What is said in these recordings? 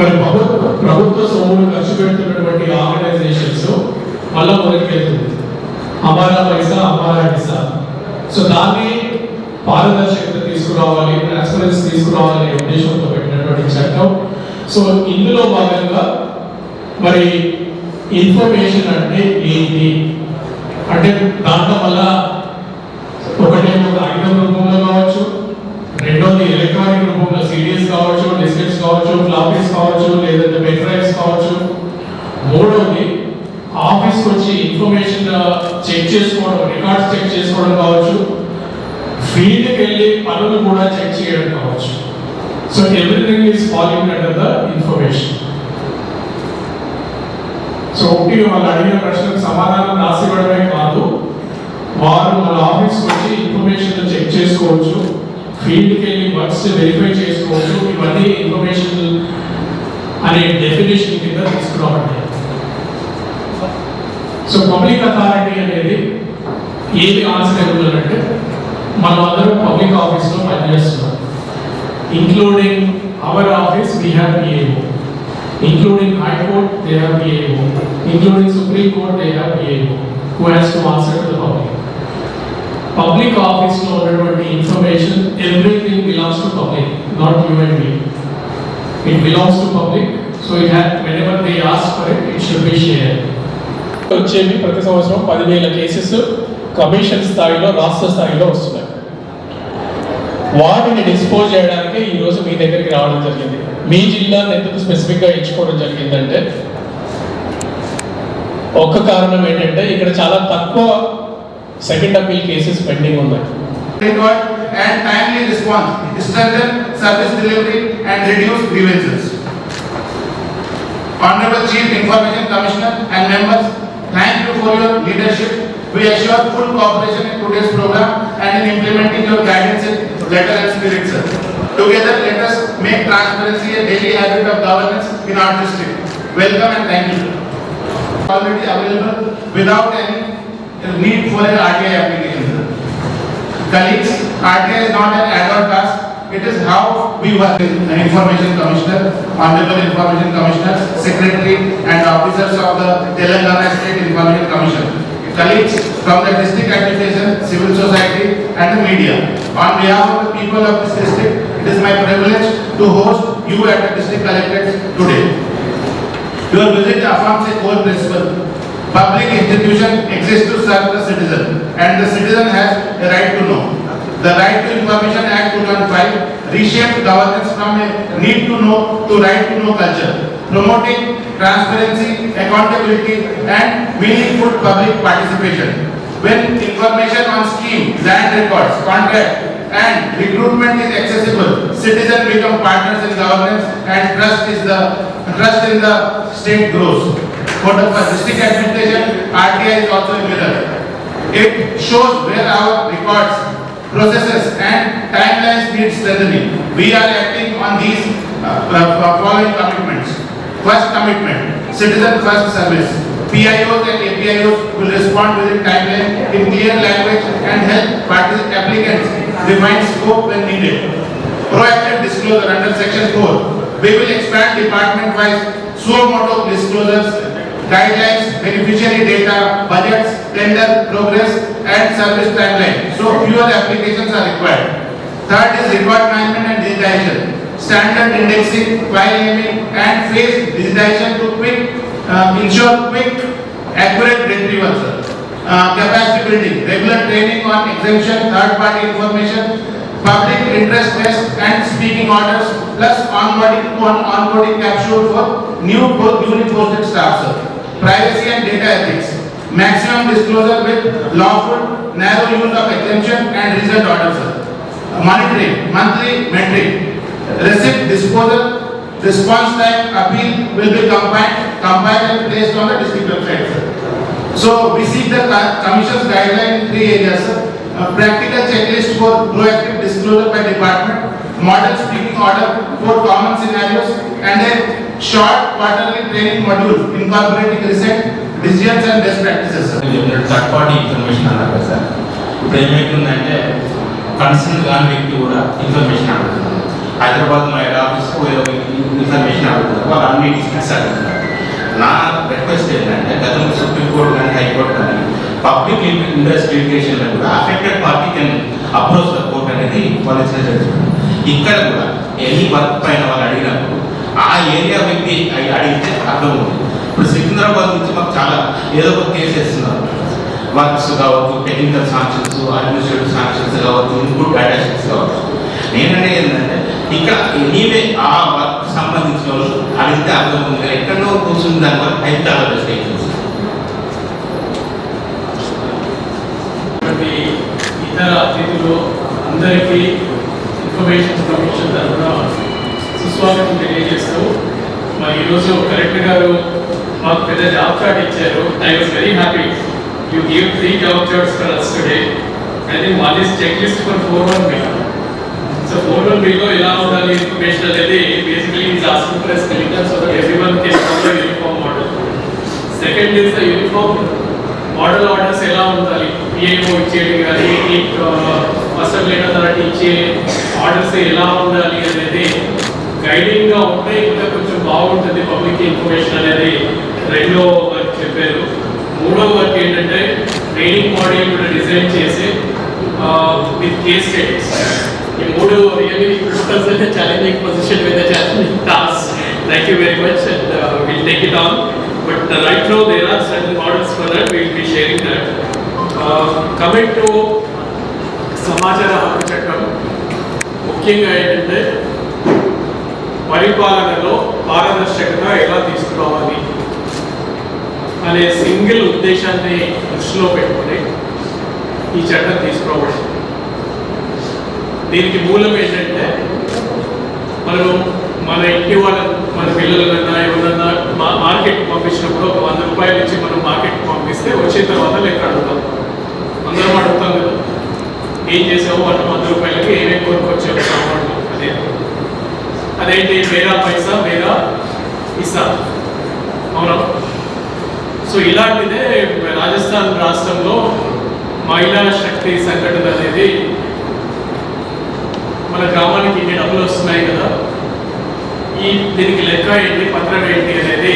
మరి ప్రభుత్వ ప్రభుత్వ సొమ్మును ఖర్చు పెడుతున్నటువంటి ఆర్గనైజేషన్స్ మళ్ళా మొదలుకెళ్తుంది అమారా పైసా అమారా హిసా సో దాన్ని పారదర్శకత తీసుకురావాలి ట్రాన్స్పరెన్సీ తీసుకురావాలి అనే ఉద్దేశంతో పెట్టినటువంటి చట్టం. సో ఇందులో భాగంగా మరి ఇన్ఫర్మేషన్ అంటే ఏంటి? అంటే దాంట్లో వల్ల ఒకటేమో కాగితం రూపంలో కావచ్చు రెండోది ఎలక్ట్రానిక్ రూపంలో సీడీఎస్ కావచ్చు డిస్కెట్స్ కావచ్చు ఫ్లాపీస్ కావచ్చు లేదంటే పెన్ డ్రైవ్స్ కావచ్చు మూడోది ఆఫీస్కి వచ్చి ఇన్ఫర్మేషన్ చెక్ చేసుకోవడం రికార్డ్స్ చెక్ చేసుకోవడం కావచ్చు. ఫీల్డ్కి వెళ్ళి పనులు కూడా చెక్ చేయడం కావచ్చు. So everything is following under the information so ఒకటి వాళ్ళు అడిగిన ప్రశ్నకు సమాధానం రాసివ్వడమే కాదు. వారు మన ఆఫీస్కి వచ్చి ఇన్ఫర్మేషన్ చెక్ చేసుకోవచ్చు. ఫీల్డ్కి వెళ్ళి వర్క్స్ వెరిఫై చేసుకోవచ్చు. ఇవన్నీ ఇన్ఫర్మేషన్ అనే డెఫినేషన్ కింద తీసుకురావాలి సో పబ్లిక్ అథారిటీ అనేది ఏది ఆన్సరబుల్ అంటే మనం అందరం పబ్లిక్ ఆఫీస్లో పనిచేస్తున్నాం including our office we have PAO including High Court, they have PAO, including Supreme Court, they have PAO, who has to answer to the public. Public office లో ఉన్నటువంటి information, everything belongs to public, not you and me. It belongs to public, so it had, whenever they ask for it, it should be shared. వచ్చేవి ప్రతి సంవత్సరం పదివేల cases commission స్థాయిలో రాష్ట్ర స్థాయిలో వస్తున్నాయి. వాటిని డిస్పోజ్ చేయడానికి ఈ రోజు మీ దగ్గరికి రావడం జరిగింది. మీ జిల్లాను ఎందుకు స్పెసిఫిక్గా ఎంచుకోవడం జరిగిందంటే ఒక్క కారణం ఏంటంటే ఇక్కడ చాలా తక్కువ సెకండ్ అపీల్ కేసెస్ పెండింగ్ ఉన్నాయి. And timely response, strengthen service delivery and reduce grievances. Honorable Chief Information Commissioner and members, thank you for your leadership. We assure full cooperation in today's program and in implementing your guidance in letter and spirit, sir. Together, let us make transparency a daily habit of governance in our district. Welcome and thank you. Already available without any need for an RTI application. Colleagues, RTI is not an add-on task, it is how we work. The Information Commissioner, Honorable Information Commissioner, Secretary and officers of the Telangana State Information Commission. Colleagues from the district administration, civil society and the media. On behalf of the people of this district, it is my privilege to host you at the district collectorate today. Your visit affirms a core principle. Public institution exists to serve the citizen and the citizen has a right to know. The Right to Information Act 2005 reshaped governance from a need to know to right to know culture, promoting transparency, accountability and meaningful public participation. When information on scheme, land records, contract and recruitment is accessible, citizens become partners in governance and trust is the, trust in the state grows. For the district administration, RTI is also a mirror. It shows where our records, processes and timelines need strengthening. We are acting on these uh, uh, following commitments. First commitment, citizen first service. PIOs and APIOs will respond within timeline in clear language and help applicants define scope when needed. Proactive disclosure under section 4. We will expand department-wise suo moto disclosures guidelines, beneficiary data, budgets, tender progress and service timeline. So fewer applications are required. Third is record management and digitization. Standard indexing, file naming and phase digitization to quick, uh, ensure quick, accurate retrieval. Uh, capacity building, regular training on exemption, third party information, public interest test and speaking orders plus onboarding on onboarding capsule for new newly posted staff. sir. Privacy and data ethics, maximum disclosure with lawful narrow use of exemption and result orders. Monitoring, monthly metric, receipt disposal, response time appeal will be combined, compiled and placed on the district website. sir. So we seek the commission's guideline in three areas. sir. Uh, Practical checklist for proactive disclosure by department, model speaking order for common scenarios and a short quarterly training module incorporating recent decisions and best practices. Third party information అన్నారు కదా sir ఇప్పుడు ఏమవుతుందంటే concern కాని వ్యక్తి కూడా information అడుగుతున్నారు హైదరాబాద్ మా head ఆఫీస్కి ఇన్ఫర్మేషన్ అడుగుతున్నారు వాళ్ళు అన్ని డిస్ట్రిక్ట్స్ అడుగుతున్నారు. నా రిక్వెస్ట్ ఏంటంటే గతంలో సుప్రీంకోర్టు కానీ హైకోర్టు కానీ పబ్లిక్ ఇంట్రెస్ట్ లిటిగేషన్లో కూడా affected party can approach the court అనేది వాళ్ళు ఇచ్చిన ఇక్కడ కూడా ఎనీ వర్క్ పైన వాళ్ళు అడిగినప్పుడు ఆ ఏరియా వ్యక్తి అడిగితే అర్థం ఉంది ఇప్పుడు సికింద్రాబాద్ నుంచి మాకు చాలా ఏదో ఒక కేసు వేస్తున్నారు. వర్క్స్ కావచ్చు టెక్నికల్ సాంక్షన్స్ అడ్మినిస్ట్రేటివ్ సాంక్షన్స్ కావచ్చు ఇన్పుట్ డేటా కావచ్చు. నేనంటే ఏంటంటే ఇక్కడ ఎనీవే ఆ వర్క్ సంబంధించిన వాళ్ళు అడిగితే అర్థం ఉంది ఎక్కడో కూర్చుని దాని వల్ల అయితే ఆలోచిస్తే ఇతర అతిథులు అందరికీ ఇన్ఫర్మేషన్ కమిషన్ తరఫున సుస్వాగతం తెలియజేస్తూ మరి ఈరోజు కలెక్టర్ గారు మాకు పెద్ద జాబ్ చార్ట్ ఇచ్చారు. I was very happy you give three job charts for us today I think one is check list for four one B సో ఫోర్ వన్ బిలో ఎలా ఉండాలి ఇన్ఫర్మేషన్ అనేది basically is asking for spelling so that every one can follow uniform model second is the uniform model orders ఎలా ఉండాలి? PAO ఇచ్చేది కానీ ఫస్ట్ లీటర్ అథారిటీ ఇచ్చే ఆర్డర్స్ ఎలా ఉండాలి అనేది గైడింగ్గా ఉంటే ఇంకా కొంచెం బాగుంటుంది పబ్లిక్ ఇన్ఫర్మేషన్ అనేది. రెండో వర్క్ చెప్పారు. మూడో వర్క్ ఏంటంటే ట్రైనింగ్ మోడల్ కూడా డిజైన్ చేసి విత్ కేస్ స్టడీస్ ఈ మూడు really challenging position with challenging task thank you very much and will take it on but right no there are certain models for that will be sharing that coming to సమాచార హక్కు చట్టం ముఖ్యంగా ఏంటంటే పరిపాలనలో పారదర్శకత ఎలా తీసుకురావాలి అనే సింగిల్ ఉద్దేశాన్ని దృష్టిలో పెట్టుకుని ఈ చట్టం తీసుకురావడం. దీనికి మూలం ఏంటంటే మనం మన ఇంటి వాళ్ళ మన పిల్లలన్నా ఎవరన్నా మా మార్కెట్కి పంపించినప్పుడు ఒక వంద రూపాయలు నుంచి మనం మార్కెట్కి పంపిస్తే వచ్చిన తర్వాత లెక్క అడుగుతాం. అందరం అడుగుతాం కదా ఏం చేసావు? అంటే వంద అయితే వేరా పైసా వేరా ఇసా? అవునా? సో ఇలాంటిదే రాజస్థాన్ రాష్ట్రంలో మహిళా శక్తి సంఘటన అనేది మన గ్రామానికి ఇన్ని డబ్బులు వస్తున్నాయి కదా. ఈ దీనికి లెక్క ఏంటి పత్రం ఏంటి అనేది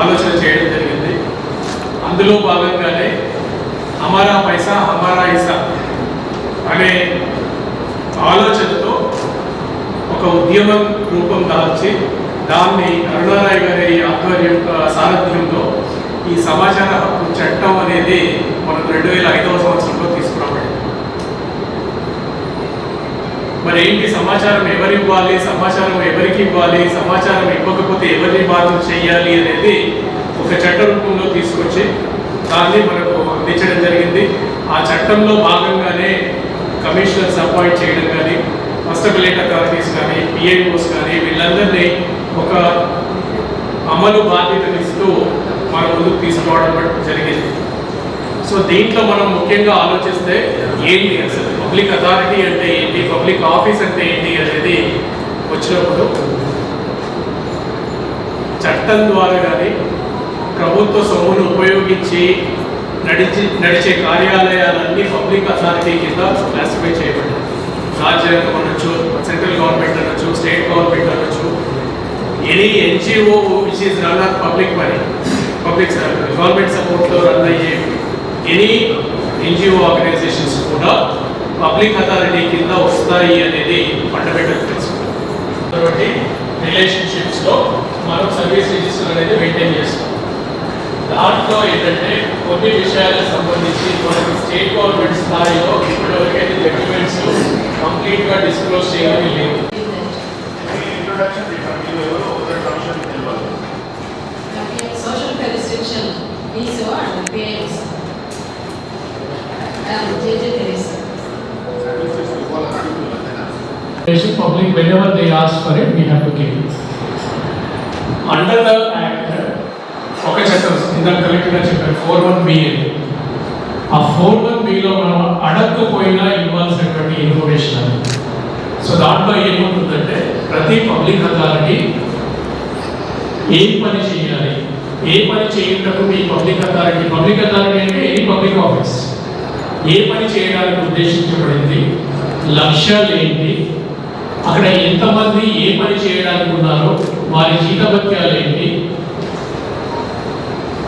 ఆలోచన చేయడం జరిగింది. అందులో భాగంగానే హమారా పైసా హమారా ఇసా అనే ఆలోచనతో ఒక ఉద్యమం రూపం దాల్చి దాన్ని అరుణారాయ్ గారి ఆధ్వర్యం ఆ, సారథ్యంలో ఈ సమాచార హక్కు చట్టం అనేది మనం రెండు వేల ఐదవ సంవత్సరంలో తీసుకురాబడింది. మరి ఏంటి సమాచారం ఎవరు ఇవ్వాలి సమాచారం ఎవరికి ఇవ్వాలి సమాచారం ఇవ్వకపోతే ఎవరిని బాధ్యత చేయాలి అనేది ఒక చట్ట రూపంలో తీసుకొచ్చి దాన్ని మనకు అందించడం జరిగింది. ఆ చట్టంలో భాగంగానే కమిషనర్స్ అపాయింట్ చేయడం కానీ మస్టబిలేట్ అథారిటీస్ కానీ పిఏఓస్ కానీ వీళ్ళందరినీ ఒక అమలు బాధ్యతనిస్తూ మన ముందుకు తీసుకోవడం జరిగింది. సో దీంట్లో మనం ముఖ్యంగా ఆలోచిస్తే ఏంటి అసలు పబ్లిక్ అథారిటీ అంటే ఏంటి పబ్లిక్ ఆఫీస్ అంటే ఏంటి అనేది వచ్చినప్పుడు చట్టం ద్వారా కానీ ప్రభుత్వ సొమ్మును ఉపయోగించి నడిచి నడిచే కార్యాలయాలన్నీ పబ్లిక్ అథారిటీ కింద క్లాసిఫై చేయబడ్డాయి. రాజ్యాంగం అనొచ్చు సెంట్రల్ గవర్నమెంట్ అనొచ్చు స్టేట్ గవర్నమెంట్ అనొచ్చు any NGO which is run on public money public government సపోర్ట్లో run అయ్యే ఎనీ ఎన్జిఓ ఆర్గనైజేషన్స్ కూడా పబ్లిక్ అథారిటీ కింద వస్తాయి అనేది ఫండమెంటల్ ప్రిన్సిపల్ కాబట్టి రిలేషన్షిప్స్లో మనం సర్వీస్ రిజిస్టర్ అనేది మెయింటైన్ చేస్తాం. దాంట్లో ఏంటంటే కొన్ని విషయాలకు సంబంధించి మనకి స్టేట్ గవర్నమెంట్ స్థాయిలో ఇప్పటివరకైతే డాక్యుమెంట్స్ కంప్లీట్గా డిస్క్లోజ్ చేయడం లేదు ఇంట్రొడక్షన్ మీరు ఎవరు ఒకరి కమిషన్ తెలియాలి Okay, social jurisdiction, VSO and PAS. Um, JJ Teresa. Services ఇవ్వాలి అడుగుతున్నారు అంతేనా Basic public, whenever they ask for it, we have to give it. Under the act, ఒక చట్టం ఇందాక కలెక్టర్ గారు చెప్పారు ఫోర్ వన్ బి అని ఆ ఫోర్ వన్ బిలో మనం అడగకపోయినా ఇవ్వాల్సినటువంటి ఇన్ఫర్మేషన్ అది. సో దాంట్లో ఏముంటుందంటే ప్రతి పబ్లిక్ అథారిటీ ఏ పని చేయాలి? ఏ పని చేయటప్పుడు మీ పబ్లిక్ అథారిటీ పబ్లిక్ అథారిటీ అంటే ఎనీ పబ్లిక్ ఆఫీస్ ఏ పని చేయడానికి ఉద్దేశించబడింది? లక్ష్యాలు ఏంటి? అక్కడ ఎంతమంది ఏ పని చేయడానికి ఉన్నారో వారి జీతభత్యాలు ఏంటి?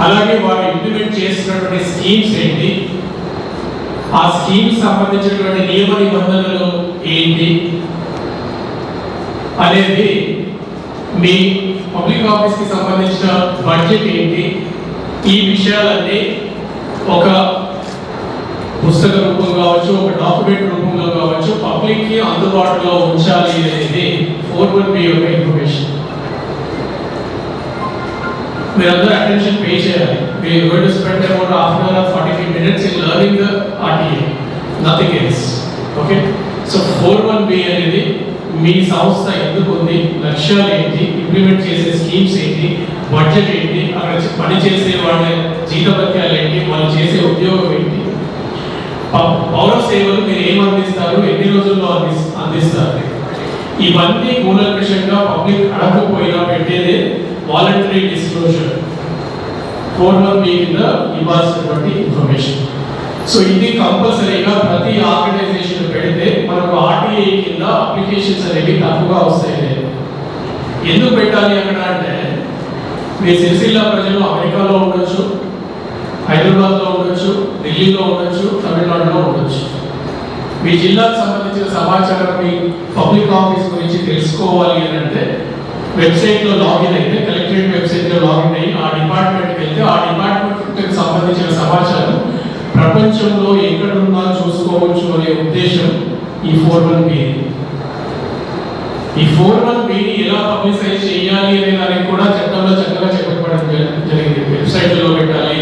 అలాగే వారు ఇంప్లిమెంట్ చేసినటువంటి స్కీమ్స్ ఏంటి? ఆ స్కీమ్ సంబంధించినటువంటి నియమ నిబంధనలు ఏంటి? అనేది మీ పబ్లిక్ ఆఫీస్కి సంబంధించిన బడ్జెట్ ఏంటి? ఈ విషయాలన్నీ ఒక పుస్తక రూపం కావచ్చు ఒక డాక్యుమెంట్ రూపంలో కావచ్చు పబ్లిక్కి అందుబాటులో ఉంచాలి అనేది ఫోర్ వన్ బి యొక్క ఇన్ఫర్మేషన్. మీరందరూ అటెన్షన్ పే చేయాలి మీరు going to spend about half an hour forty five minutes in learning RTA nothing else okay so four one B అనేది మీ సంస్థ ఎందుకు ఉంది? లక్ష్యాలు ఏంటి? ఇంప్లిమెంట్ చేసే స్కీమ్స్ ఏంటి? బడ్జెట్ ఏంటి? అక్కడ పని చేసే వాళ్ళ జీతభత్యాలు ఏంటి? వాళ్ళు చేసే ఉద్యోగం ఏంటి? పౌర సేవలు మీరు ఏం అందిస్తారు? ఎన్ని రోజుల్లో అంది అందిస్తారు? ఇవన్నీ కూలంకషంగా పబ్లిక్ అడగ వాలంటరీ డిస్క్లోజర్ ఫోర్ మీ కింద ఇవ్వాల్సినటువంటి ఇన్ఫర్మేషన్ సో ఇది కంపల్సరీగా ప్రతి ఆర్గనైజేషన్ పెడితే మనకు ఆర్టీఐ కింద అప్లికేషన్స్ అనేవి తక్కువగా వస్తాయి ఎందుకు పెట్టాలి అక్కడ అంటే మీ సిరిసిల్ల ప్రజలు అమెరికాలో ఉండొచ్చు హైదరాబాద్లో ఉండొచ్చు ఢిల్లీలో ఉండొచ్చు తమిళనాడులో ఉండొచ్చు. మీ జిల్లాకు సంబంధించిన సమాచారం మీ పబ్లిక్ ఆఫీస్ గురించి తెలుసుకోవాలి అని అంటే వెబ్సైట్లో లాగిన్ అయితే కలెక్టరేట్ వెబ్సైట్లో లాగిన్ అయ్యి ఆ డిపార్ట్మెంట్కి వెళ్తే ఆ డిపార్ట్మెంట్కి సంబంధించిన సమాచారం ప్రపంచంలో ఎక్కడున్నా చూసుకోవచ్చు అనే ఉద్దేశం ఈ ఫోర్ వన్ బి ఈ ఫోర్ వన్ బిని ఎలా పబ్లిసైజ్ చేయాలి అనే దానికి కూడా చట్టంలో చక్కగా చెప్పబడడం జరిగింది. వెబ్సైట్లో పెట్టాలి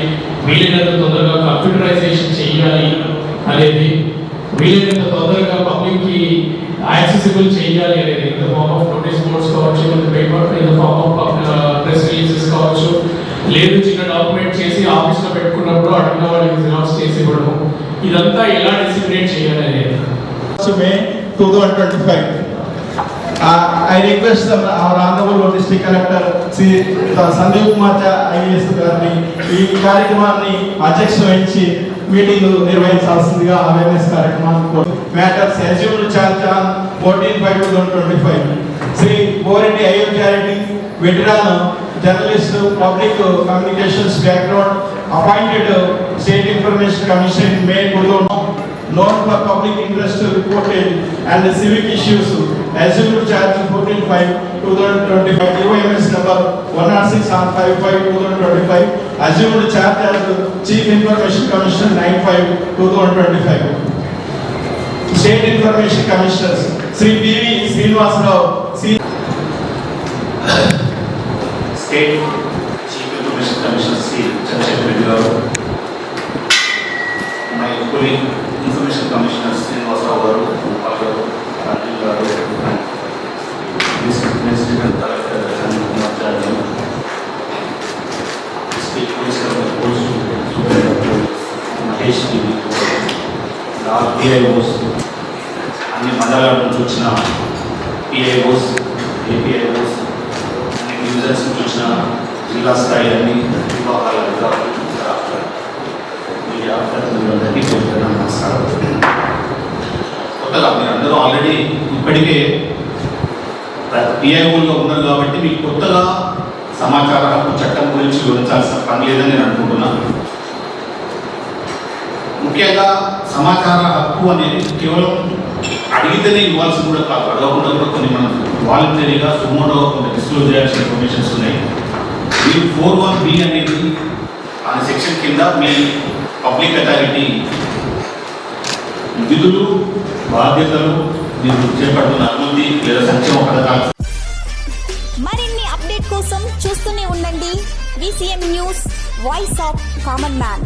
వీలైనంత తొందరగా కంప్యూటరైజేషన్ చేయాలి అనేది వీలైనంత తొందరగా పబ్లిక్కి యాక్సెసిబుల్ చేయాలి అనేది in the form of notice boards కావచ్చు in the paper in the form of press releases కావచ్చు లేదు చిన్న డాక్యుమెంట్ చేసి ఆఫీస్లో పెట్టుకున్నప్పుడు అడిగిన వాళ్ళకి జిరాక్స్ చేసి ఇవ్వడం ఇదంతా ఎలా డిసిప్లినేట్ చేయాలి అనేది. To May 2025. Uh, I request the our honorable district collector Shri Sandeep Kumar IAS గారిని ఈ కార్యక్రమాన్ని అధ్యక్ష వహించి మీటింగ్ నిర్వహించాల్సిందిగా అవేర్నెస్ కార్యక్రమాన్ని matters assumed charge on fourteen five two thousand twenty five Shri Boreddy Ayodhya Reddy veteran journalist public communications background appointed state information commission may two known for public interest reported and the civic issues assumed charge 14 5 2025 UMS number 106 on 5 5 2025 assumed charge as chief information commissioner 9 5 2025 state information commissioners Sri PV Srinivasrao C state chief information commissioner Shri Chandrasekhar Reddy గారు my colleague information commissioner Srinivasa Rao గారు గోపాల్ గారు గారు district president collector Sanjay Kumar Chari district police police Mahesh TV all PIOs అన్ని మండలాల నుంచి వచ్చిన పిఐఓస్ ఏపీఐఓస్ అన్ని divisions జిల్లా స్థాయి అన్ని విభాగాల అధికారులు రాష్ట్ర మీడియా ప్రతినిధులందరికీ నమస్కారం. కొత్తగా మీరు అందరూ ఆల్రెడీ ఇప్పటికే పిఐఓలో ఉన్నారు కాబట్టి మీకు కొత్తగా సమాచార హక్కు చట్టం గురించి వివరించాల్సిన పని లేదని నేను అనుకుంటున్నాను ముఖ్యంగా సమాచార హక్కు అనేది కేవలం అడిగితేనే ఇవ్వాల్సి కూడా కాదు. అడగకుండా కూడా కొన్ని మనం వాలంటరీగా సుమోటో కొన్ని డిస్క్లోజ్ చేయాల్సిన ఇన్ఫర్మేషన్స్ ఉన్నాయి. మీరు ఫోర్ వన్ బి అనేది ఆ సెక్షన్ కింద మీ పబ్లిక్ అథారిటీ విధులు బాధ్యతలు మీరు చేపడుతున్న అభివృద్ధి లేదా సంక్షేమ పథకాలు. మరిన్ని అప్డేట్ కోసం చూస్తూనే ఉండండి. VCM news voice of common man